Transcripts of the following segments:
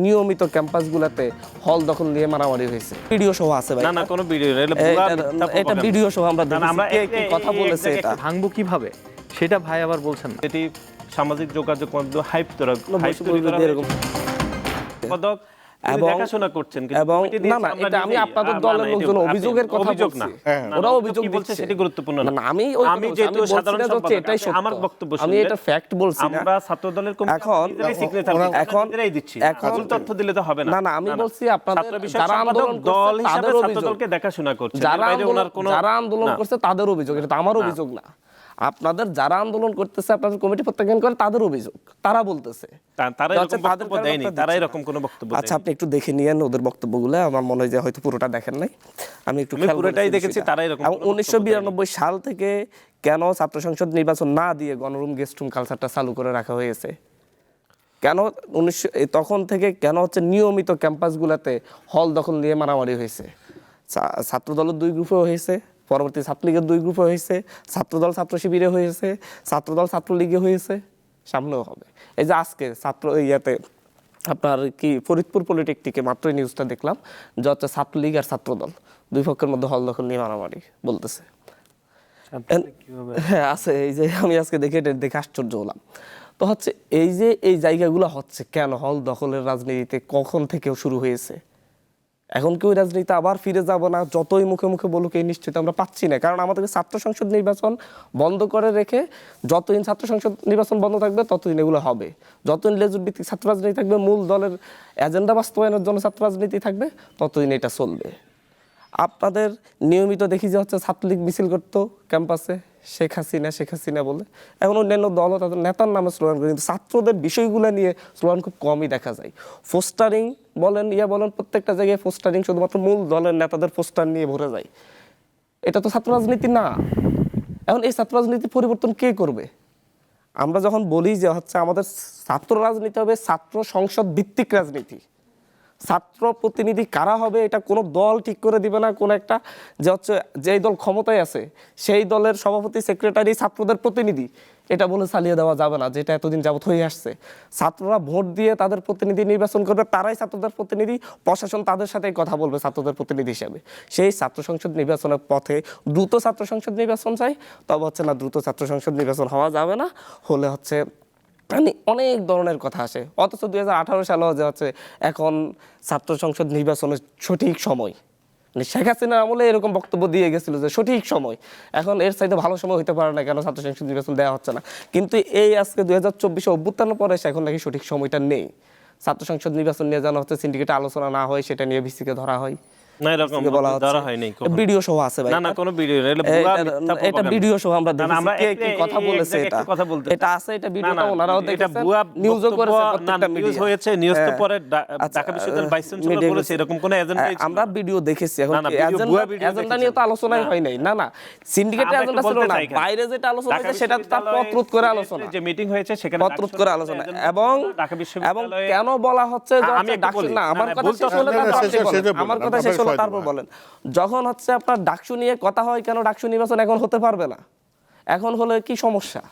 নিয়মিত ক্যাম্পাসগুলোতে হল দখল নিয়ে মারামারি হয়েছে। ভিডিও সহ আছে ভাই। না না কোনো ভিডিও এটা। ভিডিও সহ আমরা না, না, আমরা দেখেছি কে কি এ- কথা বলেছে এটা? ভাঙবো কীভাবে? সেটা ভাই আবার বলছেন এটি সামাজিক যোগাযোগ মাধ্যম হাইপ তোরা হাইপ তোরা তৈরি পদক করা এবং- করছেন এবং না না এটা আমি আপনাদের দলের লোকজন অভিযোগের কথা অভিযোগ না। না, ওরা অভিযোগ বলছে। সেটি গুরুত্বপূর্ণ না, আমি আমি যেহেতু সাধারণ সম্পাদক এটাই আমার বক্তব্য আমি এটা fact বলছি না। আমরা ছাত্র দলের এখন- এখন দিচ্ছি। এখন- তথ্য দিলে তো হবে না। না, না, আমি বলছি আপনাদের যারা আন্দোলন দল হিসেবে তাদের ছাত্র অভিযোগ। দলকে দেখাশোনা করছে যারা আন্দোলন ওনার কোনো যারা আন্দোলন করছে তাদের অভিযোগ এটা তো আমার অভিযোগ না। আপনাদের যারা আন্দোলন করতেছে আপনাদের কমিটি প্রত্যাখ্যান করে তাদের অভিযোগ। তারা বলতেছে। তারা এরকম কোনো বক্তব্য আচ্ছা আপনি একটু দেখে নিয়েন ওদের বক্তব্যগুলো। আমার মনে হয় যে হয়তো পুরোটা দেখেন নাই। আমি একটু পুরোটাই দেখেছি, তারা এরকম উনিশশো বিরানব্বই সাল থেকে কেন ছাত্র সংসদ নির্বাচন না দিয়ে গণরুম গেস্ট রুম কালচারটা চালু করে রাখা হয়েছে? কেন উনিশশো তখন থেকে কেন হচ্ছে নিয়মিত ক্যাম্পাসগুলোতে হল দখল নিয়ে মারামারি হয়েছে? ছাত্রদলের দুই গ্রুপে হয়েছে। পরবর্তী ছাত্রলীগের দুই গ্রুপে হয়েছে ছাত্রদল ছাত্র শিবিরে হয়েছে ছাত্রদল ছাত্রলীগে হয়েছে সামনেও হবে। এই যে আজকে ছাত্র ইয়াতে আপনার কি ফরিদপুর পলিটেকনিকে মাত্রই নিউজটা দেখলাম যে হচ্ছে ছাত্রলীগ আর ছাত্রদল দুই পক্ষের মধ্যে হল দখল নিয়ে মারামারি বলতেছে। হ্যাঁ আছে এই যে আমি আজকে দেখে এটা দেখে আশ্চর্য হলাম। তো হচ্ছে এই যে এই জায়গাগুলো হচ্ছে কেন হল দখলের রাজনীতিতে কখন থেকেও শুরু হয়েছে? এখন কি ওই রাজনীতি আবার ফিরে যাব না, যতই মুখে মুখে বলুক এই নিশ্চিত আমরা পাচ্ছি না। কারণ আমাদেরকে ছাত্র সংসদ নির্বাচন বন্ধ করে রেখে যতদিন ছাত্র সংসদ নির্বাচন বন্ধ থাকবে, ততদিন এগুলো হবে। যতদিন লেজুর ভিত্তিক ছাত্র রাজনীতি থাকবে, মূল দলের এজেন্ডা বাস্তবায়নের জন্য ছাত্র রাজনীতি থাকবে, ততদিন এটা চলবে। আপনাদের নিয়মিত দেখি যে হচ্ছে ছাত্রলীগ মিছিল করতো ক্যাম্পাসে শেখ হাসিনা শেখ হাসিনা বলে। এখন অন্যান্য দলও তাদের নেতার নামে স্লোগান করে, কিন্তু ছাত্রদের বিষয়গুলো নিয়ে স্লোগান খুব কমই দেখা যায়। পোস্টারিং বলেন, ইয়া বলেন, প্রত্যেকটা জায়গায় পোস্টারিং শুধুমাত্র মূল দলের নেতাদের পোস্টার নিয়ে ভরে যায়। এটা তো ছাত্র রাজনীতি না। এখন এই ছাত্র রাজনীতির পরিবর্তন কে করবে? আমরা যখন বলি যে হচ্ছে আমাদের ছাত্র রাজনীতি হবে ছাত্র সংসদ ভিত্তিক রাজনীতি। ছাত্র প্রতিনিধি কারা হবে, এটা কোনো দল ঠিক করে দিবে না, কোনো একটা যে হচ্ছে যেই দল ক্ষমতায় আছে, সেই দলের সভাপতি, সেক্রেটারি, ছাত্রদের প্রতিনিধি, এটা বলে চালিয়ে দেওয়া যাবে না, যেটা এতদিন যাবত হয়ে আসছে। ছাত্ররা ভোট দিয়ে তাদের প্রতিনিধি নির্বাচন করবে, তারাই ছাত্রদের প্রতিনিধি, প্রশাসন তাদের সাথেই কথা বলবে ছাত্রদের প্রতিনিধি হিসেবে। সেই ছাত্র সংসদ নির্বাচনের পথে দ্রুত ছাত্র সংসদ নির্বাচন চাই, তবে হচ্ছে না দ্রুত ছাত্র সংসদ নির্বাচন হওয়া যাবে না, হলে হচ্ছে মানে অনেক ধরনের কথা আসে। অথচ দুই হাজার আঠারো সালেও যে হচ্ছে এখন ছাত্র সংসদ নির্বাচনের সঠিক সময়। মানে শেখ হাসিনা আমলে এরকম বক্তব্য দিয়ে গেছিল যে সঠিক সময়। এখন এর চাইতে ভালো সময় হতে পারে না কেন ছাত্র সংসদ নির্বাচন দেওয়া হচ্ছে না। কিন্তু এই আজকে দুই হাজার চব্বিশে অভ্যুত্থানের পরে এখন নাকি সঠিক সময়টা নেই। ছাত্র সংসদ নির্বাচন নিয়ে জানা হচ্ছে সিন্ডিকেটে আলোচনা না হয়, সেটা নিয়ে ভিসিকে ধরা হয়। না এরকম বলা হচ্ছে। ধরা হয়নি ভিডিও সহ আছে ভাই। না না কোনো ভিডিও এটা ভুয়া এটা- মিথ্যা এটা propaganda। ভিডিও সহ আমরা না, না, আমরা দেখেছি কে কি কথা বলেছে এটা? কথা বলতে এটা আছে এটা ভিডিওটা না, ওনারাও এটা ভুয়া নিউজও করেছে প্রত্যেকটা নিউজ হয়েছে, নিউজ তো পরে ঢাকা বিশ্ববিদ্যালয়ের ভাইস চ্যান্সেলর বলেছে, এরকম কোনো এজেন্ডাই আমরা ভিডিও দেখেছি এখন না, না, ভিডিও, এজেন্ডা ভুয়া ভিডিও এজেন্ডা নিয়ে তো আলোচনাই হয় নাই। না না সিন্ডিকেটের এজেন্ডা ছিল না বাইরে যেটা আলোচনা হয়েছে সেটা তার করে আলোচনা। যে মিটিং হয়েছে সেখানে পত্রত করে আলোচনা। এবং এবং কেন বলা হচ্ছে যে আমি। না আমার কথা শেষ হলে আমার কথা হলে তারপর বলেন। যখন হচ্ছে আপনার ডাকসু নিয়ে কথা হয় কেন ডাকসু নির্বাচন এখন হতে পারবে না? এখন হলে কি সমস্যা?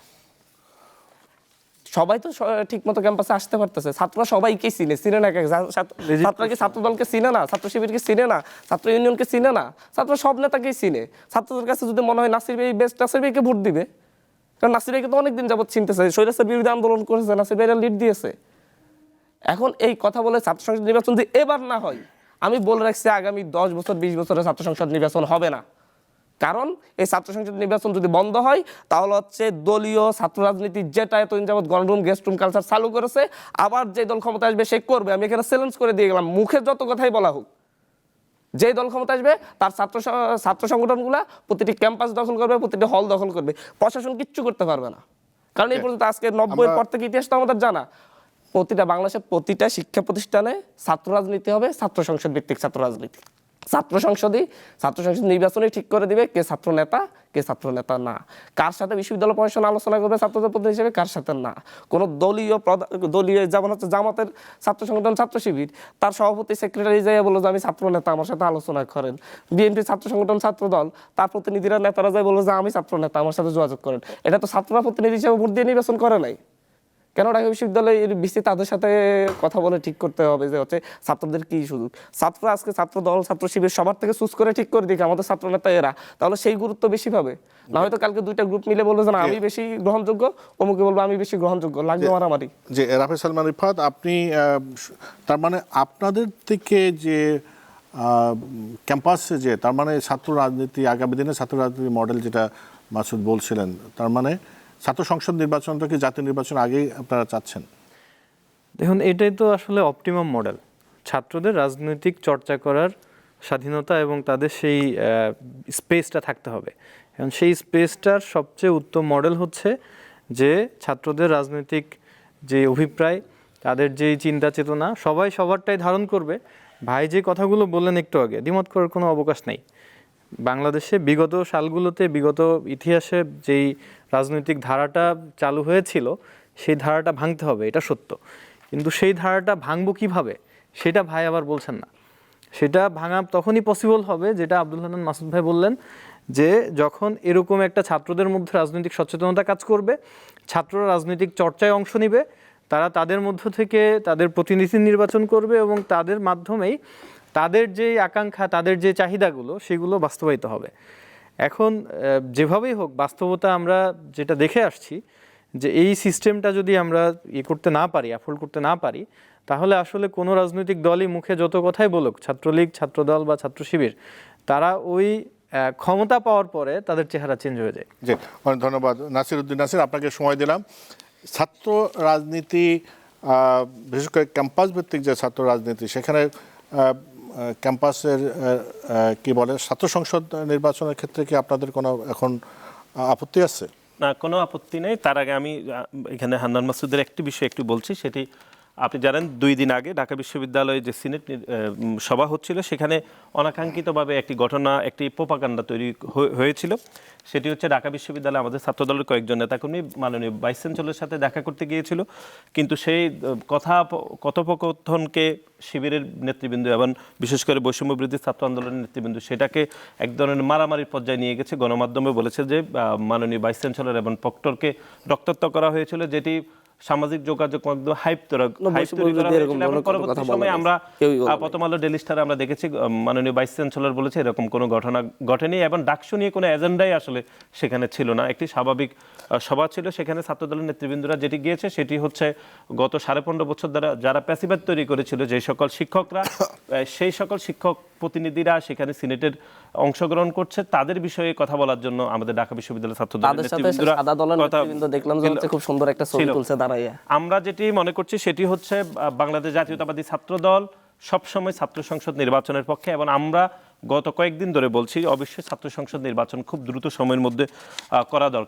সবাই তো ঠিক মতো ক্যাম্পাসে আসতে পারতেছে। ছাত্ররা সবাইকে চিনে চিনে না কে- যা- ছাত্র- দলকে চিনে না? ছাত্র শিবিরকে চিনে না? ছাত্র ইউনিয়নকে চিনে না? ছাত্র সব নেতাকেই চিনে। ছাত্রদের কাছে যদি মনে হয় নাসির ভাই বেস্ট নাসির ভাইকে ভোট দিবে। কারণ নাসির ভাইকে তো অনেকদিন যাবত চিনতেছে। সৈরাসের বিরুদ্ধে আন্দোলন করেছে নাসির ভাইরা লিড দিয়েছে। এখন এই কথা বলে ছাত্র সংসদ নির্বাচন যদি এবার না হয় আমি বলে রাখছি আগামী দশ বছর বিশ বছরে ছাত্র সংসদ নির্বাচন হবে না। কারণ এই ছাত্র সংসদ নির্বাচন যদি বন্ধ হয় তাহলে হচ্ছে দলীয় ছাত্র রাজনীতি যেটা এতদিন যাবৎ গণরুম গেস্ট রুম কালচার চালু করেছে আবার যে দল ক্ষমতা আসবে সে করবে। আমি এখানে চ্যালেঞ্জ করে দিয়ে গেলাম মুখে যত কথাই বলা হোক। যে দল ক্ষমতা আসবে তার ছাত্র ছাত্র সংগঠনগুলা প্রতিটি ক্যাম্পাস দখল করবে প্রতিটি হল দখল করবে। প্রশাসন কিচ্ছু করতে পারবে না। কারণ এই পর্যন্ত আজকে নব্বই পর থেকে ইতিহাস তো আমাদের জানা। প্রতিটা বাংলাদেশের প্রতিটা শিক্ষা প্রতিষ্ঠানে ছাত্র রাজনীতি হবে, ছাত্র সংসদ ভিত্তিক ছাত্র রাজনীতি। ছাত্র সংসদই, ছাত্র সংসদ নির্বাচনই ঠিক করে দিবে কে ছাত্র নেতা, কে ছাত্র নেতা না। কার সাথে বিশ্ববিদ্যালয় প্রশাসন আলোচনা করবে ছাত্রদের প্রতি হিসেবে, কার সাথে না। কোনো দলীয় দলীয় যেমন হচ্ছে জামাতের ছাত্র সংগঠন, ছাত্র শিবির, তার সভাপতি সেক্রেটারি যাই বলো যে, আমি ছাত্র নেতা, আমার সাথে আলোচনা করেন। বিএনপি ছাত্র সংগঠন, ছাত্র দল, তার প্রতিনিধিরা, নেতারা যাই বলো যে, আমি ছাত্র নেতা, আমার সাথে যোগাযোগ করেন। এটা তো ছাত্ররা প্রতিনিধি হিসেবে ভোট দিয়ে নির্বাচন করে নাই। কেন ঢাকা বিশ্ববিদ্যালয়ের বিসি তাদের সাথে কথা বলে ঠিক করতে হবে যে হচ্ছে ছাত্রদের কি সুযোগ? ছাত্র আজকে ছাত্র দল ছাত্র শিবির সবার থেকে চুজ করে ঠিক করে দিকে আমাদের ছাত্র নেতা এরা। তাহলে সেই গুরুত্ব বেশি পাবে? না হয়তো কালকে দুইটা গ্রুপ মিলে বলবে যে না আমি বেশি গ্রহণযোগ্য অমুকে বলব আমি বেশি গ্রহণযোগ্য লাগবে মারামারি। যে রাফি সালমান রিফাত আপনি তার মানে আপনাদের থেকে যে ক্যাম্পাসে যে তার মানে ছাত্র রাজনীতি আগামী দিনে ছাত্র রাজনীতি মডেল যেটা মাসুদ বলছিলেন তার মানে ছাত্র সংসদ নির্বাচনটাকে জাতীয় নির্বাচন আগেই আপনারা চাচ্ছেন? দেখুন, এটাই তো আসলে অপটিমাম মডেল ছাত্রদের রাজনৈতিক চর্চা করার স্বাধীনতা এবং তাদের সেই স্পেসটা থাকতে হবে। এখন সেই স্পেসটার সবচেয়ে উত্তম মডেল হচ্ছে যে ছাত্রদের রাজনৈতিক যে অভিপ্রায়, তাদের যে চিন্তা চেতনা, সবাই সবারটাই ধারণ করবে। ভাই যে কথাগুলো বললেন একটু আগে, দ্বিমত করার কোনো অবকাশ নেই। বাংলাদেশে বিগত সালগুলোতে, বিগত ইতিহাসে যেই রাজনৈতিক ধারাটা চালু হয়েছিল, সেই ধারাটা ভাঙতে হবে, এটা সত্য। কিন্তু সেই ধারাটা ভাঙবো কীভাবে, সেটা ভাই আবার বলছেন না। সেটা ভাঙা তখনই পসিবল হবে, যেটা আব্দুল হান্নান মাসুদ ভাই বললেন, যে যখন এরকম একটা ছাত্রদের মধ্যে রাজনৈতিক সচেতনতা কাজ করবে, ছাত্ররা রাজনৈতিক চর্চায় অংশ নিবে, তারা তাদের মধ্য থেকে তাদের প্রতিনিধি নির্বাচন করবে এবং তাদের মাধ্যমেই তাদের যে আকাঙ্ক্ষা, তাদের যে চাহিদাগুলো, সেগুলো বাস্তবায়িত হবে। এখন যেভাবেই হোক, বাস্তবতা আমরা যেটা দেখে আসছি, যে এই সিস্টেমটা যদি আমরা ইয়ে করতে না পারি অ্যাফোর্ড করতে না পারি, তাহলে আসলে কোনো রাজনৈতিক দলই মুখে যত কথাই বলুক, ছাত্রলীগ, ছাত্রদল বা ছাত্র শিবির, তারা ওই ক্ষমতা পাওয়ার পরে তাদের চেহারা চেঞ্জ হয়ে যায়। জি, অনেক ধন্যবাদ। নাসির উদ্দিন নাসির, আপনাকে সময় দিলাম। ছাত্র রাজনীতি বিশেষ করে ক্যাম্পাস ভিত্তিক যে ছাত্র রাজনীতি, সেখানে ক্যাম্পাসের কি বলে, ছাত্র সংসদ নির্বাচনের ক্ষেত্রে কি আপনাদের কোনো এখন আপত্তি আছে? না, কোনো আপত্তি নেই। তার আগে আমি এখানে হান্নান মাসুদের একটি বিষয় একটু বলছি, সেটি আপনি জানেন, দুই দিন আগে ঢাকা বিশ্ববিদ্যালয়ে যে সিনেট সভা হচ্ছিল, সেখানে অনাকাঙ্ক্ষিতভাবে একটি ঘটনা, একটি পোপাকাণ্ডা তৈরি হয়ে- হয়েছিল। সেটি হচ্ছে ঢাকা বিশ্ববিদ্যালয়ে আমাদের ছাত্রদলের কয়েকজন নেতাকর্মী মাননীয় ভাইস চ্যান্সেলরের সাথে দেখা করতে গিয়েছিল। কিন্তু সেই কথা কথোপকথনকে শিবিরের নেতৃবৃন্দ এবং বিশেষ করে বৈষম্য বিরোধী ছাত্র আন্দোলনের নেতৃবৃন্দ সেটাকে এক ধরনের মারামারির পর্যায়ে নিয়ে গেছে। গণমাধ্যমে বলেছে যে মাননীয় ভাইস চ্যান্সেলর এবং প্রক্টরকে রক্তাক্ত করা হয়েছিল, যেটি সামাজিক যোগাযোগ মাধ্যমে হাইপ পরবর্তী সময়ে আমরা প্রথম আলো ডেলি স্টারে আমরা দেখেছি মাননীয় ভাইস চ্যান্সেলর বলেছে এরকম কোনো ঘটনা ঘটেনি এবং ডাকসু নিয়ে কোনো এজেন্ডাই আসলে সেখানে ছিল না। একটি স্বাভাবিক সভা ছিল সেখানে ছাত্রদলের নেতৃবৃন্দরা যেটি গিয়েছে সেটি হচ্ছে গত সাড়ে পনেরো বছর দ্বারা যারা প্যাসিবাদ তৈরি করেছিল যে সকল শিক্ষকরা সেই সকল শিক্ষক প্রতিনিধিরা সেখানে সিনেটের অংশগ্রহণ করছে তাদের বিষয়ে কথা বলার জন্য আমাদের ঢাকা বিশ্ববিদ্যালয়ের ছাত্র তাদের সাথে সাদা দলের নেতৃবৃন্দ দেখলাম যে হচ্ছে খুব সুন্দর একটা ছবি তুলছে দাঁড়াইয়া। আমরা যেটি মনে করছি সেটি হচ্ছে বাংলাদেশ জাতীয়তাবাদী ছাত্র দল সবসময় ছাত্র সংসদ নির্বাচনের পক্ষে এবং আমরা গত কয়েকদিন ধরে বলছি অবশ্যই ছাত্র সংসদ নির্বাচন খুব দ্রুত সময়ের মধ্যে আহ, করা দরকার।